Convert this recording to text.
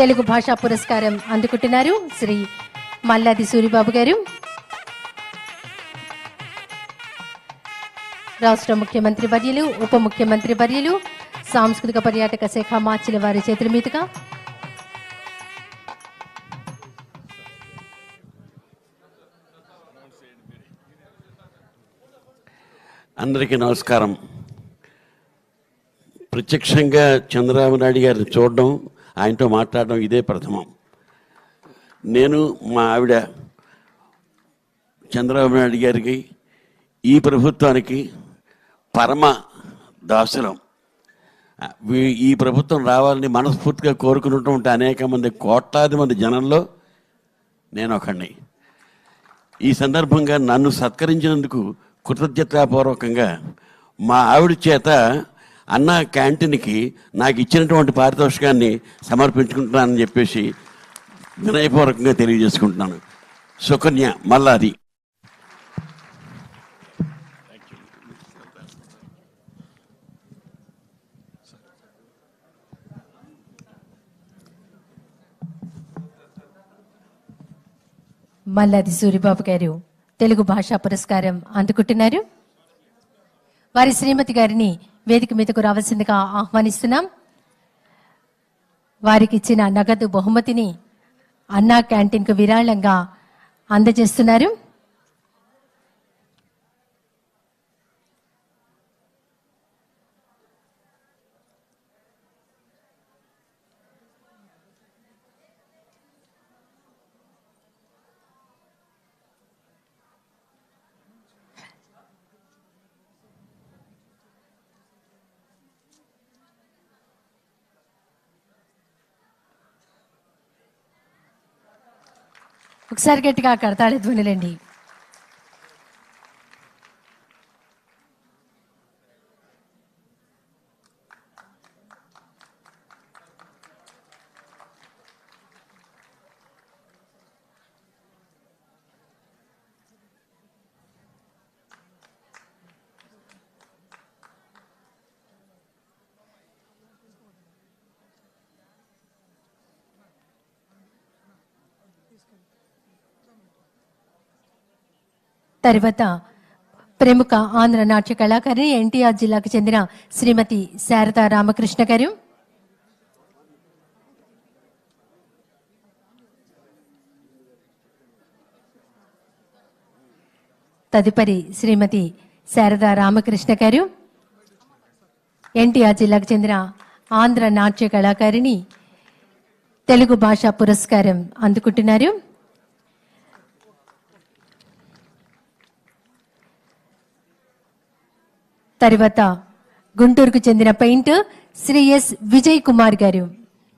తెలుగు భాషా పురస్కారం అందుకుంటున్నారు శ్రీ మల్లాది సూరిబాబు గారు. రాష్ట్ర ముఖ్యమంత్రి వర్యులు ఉప ముఖ్యమంత్రి వర్యులు సాంస్కృతిక పర్యాటక శాఖ మార్చిన వారి చేతుల మీదుగా. అందరికీ నమస్కారం. ప్రత్యక్షంగా చంద్రబాబు నాయుడు గారిని చూడడం ఆయనతో మాట్లాడడం ఇదే ప్రథమం. నేను మా ఆవిడ చంద్రబాబు నాయుడు గారికి ఈ ప్రభుత్వానికి పరమ దాసులం. ఈ ప్రభుత్వం రావాలని మనస్ఫూర్తిగా కోరుకుంటుంటే అనేక మంది కోట్లాది మంది జనంలో నేను ఒకడిని ఈ సందర్భంగా నన్ను సత్కరించినందుకు కృతజ్ఞతాపూర్వకంగా మా ఆవిడ చేత అన్న క్యాంటీన్కి నాకు ఇచ్చినటువంటి పారితోషికాన్ని సమర్పించుకుంటున్నానని చెప్పేసి వినయపూర్వకంగా తెలియజేసుకుంటున్నాను. సుకన్య మల్లాది. మల్లాది సూరిబాబు గారు తెలుగు భాషా పురస్కారం అందుకుంటున్నారు. వారి శ్రీమతి గారిని వేదిక మీదకు రావాల్సిందిగా ఆహ్వానిస్తున్నాం. వారికి ఇచ్చిన నగదు బహుమతిని అన్నా క్యాంటీన్కు విరాళంగా అందజేస్తున్నారు. ఒకసారి గట్టిగా కడతాళి ధ్వనిలండి. తర్వాత ప్రముఖ ఆంధ్ర నాట్య కళాకారిణి ఎన్టీఆర్ జిల్లాకు చెందిన శ్రీమతి శారదా రామకృష్ణ గారు. తదుపరి శ్రీమతి శారదా రామకృష్ణ గారు. ఎన్టీఆర్ జిల్లాకు చెందిన ఆంధ్ర నాట్య కళాకారిణి తెలుగు భాషా పురస్కారం అందుకుంటున్నారు. తర్వాత గుంటూరుకు చెందిన పెయింటర్ శ్రీ ఎస్ విజయ్ కుమార్ గారు.